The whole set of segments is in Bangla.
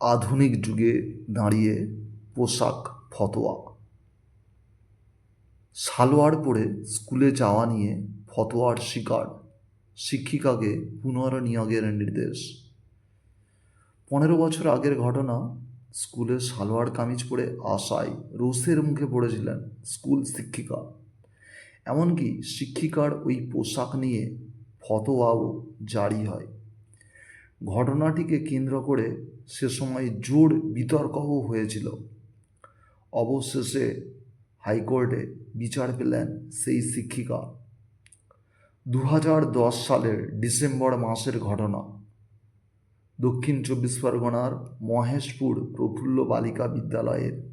আধুনিক যুগে দাঁড়িয়ে পোশাক ফতোয়া। সালোয়ার পরে স্কুলে যাওয়া নিয়ে ফতোয়ার শিকার শিক্ষিকাকে পুনর্নিয়োগের নির্দেশ। পনেরো বছর আগের ঘটনা, স্কুলে সালোয়ার কামিজ পরে আশায় রোষের মুখে পড়েছিলেন স্কুল শিক্ষিকা। এমনকি শিক্ষিকার ওই পোশাক নিয়ে ফতোয়াও জারি হয়। ঘটনাটিকে কেন্দ্র করে সে সময় জোর বিতর্কও হয়েছিল। অবশেষে হাইকোর্টে বিচার পেলেন সেই শিক্ষিকা। দু হাজার দশ সালের ডিসেম্বর মাসের ঘটনা। দক্ষিণ চব্বিশ পরগনার মহেশপুর প্রফুল্ল বালিকা বিদ্যালয়ের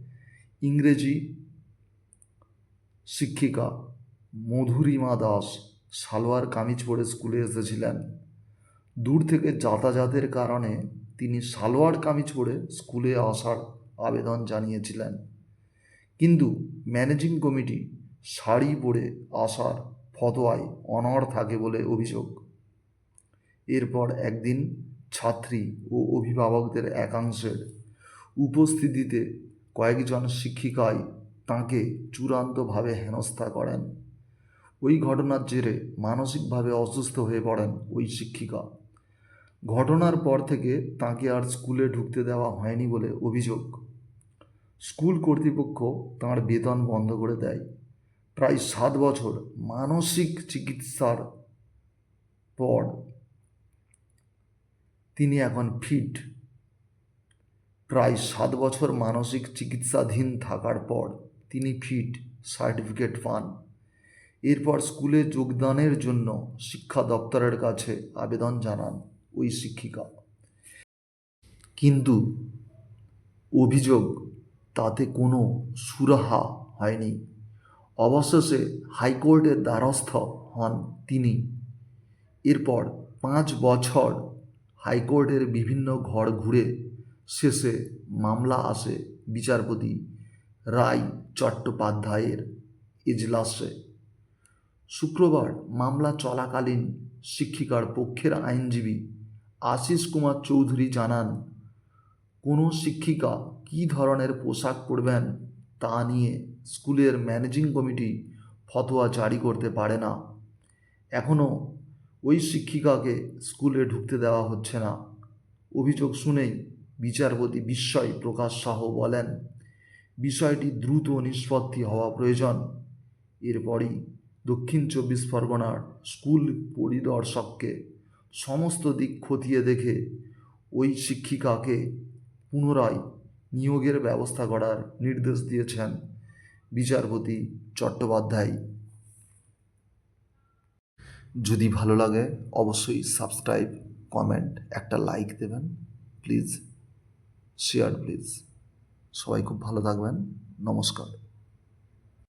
ইংরেজি শিক্ষিকা মধুরিমা দাস সালোয়ার কামিজ পরে স্কুলে এসেছিলেন। দূর থেকে যাতায়াতের কারণে তিনি সালোয়ার কামিজ পরে স্কুলে আসার আবেদন জানিয়েছিলেন। কিন্তু ম্যানেজিং কমিটি শাড়ি পরে আসার ফতোয়ায় অনড় থাকে বলে অভিযোগ। এরপর একদিন ছাত্রী ও অভিভাবকদের একাংশের উপস্থিতিতে কয়েকজন শিক্ষিকাই তাঁকে চূড়ান্তভাবে হেনস্থা করেন। ওই ঘটনার জেরে মানসিকভাবে অসুস্থ হয়ে পড়েন ওই শিক্ষিকা। ঘটনার পর থেকে তাকে আর স্কুলে ঢুকতে দেওয়া হয়নি বলে অভিযোগ। স্কুল কর্তৃপক্ষ তাঁর বেতন বন্ধ করে দেয়। প্রায় সাত বছর মানসিক চিকিৎসার পর তিনি এখন ফিট। প্রায় সাত বছর মানসিক চিকিৎসাধীন থাকার পর তিনি ফিট সার্টিফিকেট পান। এরপর স্কুলে যোগদানের জন্য শিক্ষা দপ্তরের কাছে আবেদন জানান। ওই শিক্ষিকা। কিন্তু অভিযোগ, তাতে কোনো সুরাহা হয়নি। অবশেষে হাইকোর্টের দ্বারস্থ হন তিনি। এরপর পাঁচ বছর হাইকোর্টের বিভিন্ন ঘর ঘুরে শেষে মামলা আসে বিচারপতি রায় চট্টোপাধ্যায়ের এজলাসে। শুক্রবার মামলা চলাকালীন শিক্ষিকার পক্ষের আইনজীবী আশিস কুমার চৌধুরী জানান, কোনো শিক্ষিকা কী ধরনের পোশাক পরবেন তা নিয়ে স্কুলের ম্যানেজিং কমিটি ফতোয়া জারি করতে পারে না। এখনও ওই শিক্ষিকাকে স্কুলে ঢুকতে দেওয়া হচ্ছে না। অভিযোগ শুনেই বিচারপতি বিস্ময় প্রকাশ সাহ বলেন, বিষয়টি দ্রুত নিষ্পত্তি হওয়া প্রয়োজন। এরপরই দক্ষিণ চব্বিশ পরগনার স্কুল পরিদর্শককে সমস্ত দিক খতিয়ে দেখে ওই শিক্ষিকাকে পুনরায় নিয়োগের ব্যবস্থা করার নির্দেশ দিয়েছেন বিচারপতি চট্টোপাধ্যায়। যদি ভালো লাগে, অবশ্যই সাবস্ক্রাইব কমেন্ট একটা লাইক দেবেন প্লিজ শেয়ার প্লিজ সবাই খুব ভালো থাকবেন, নমস্কার।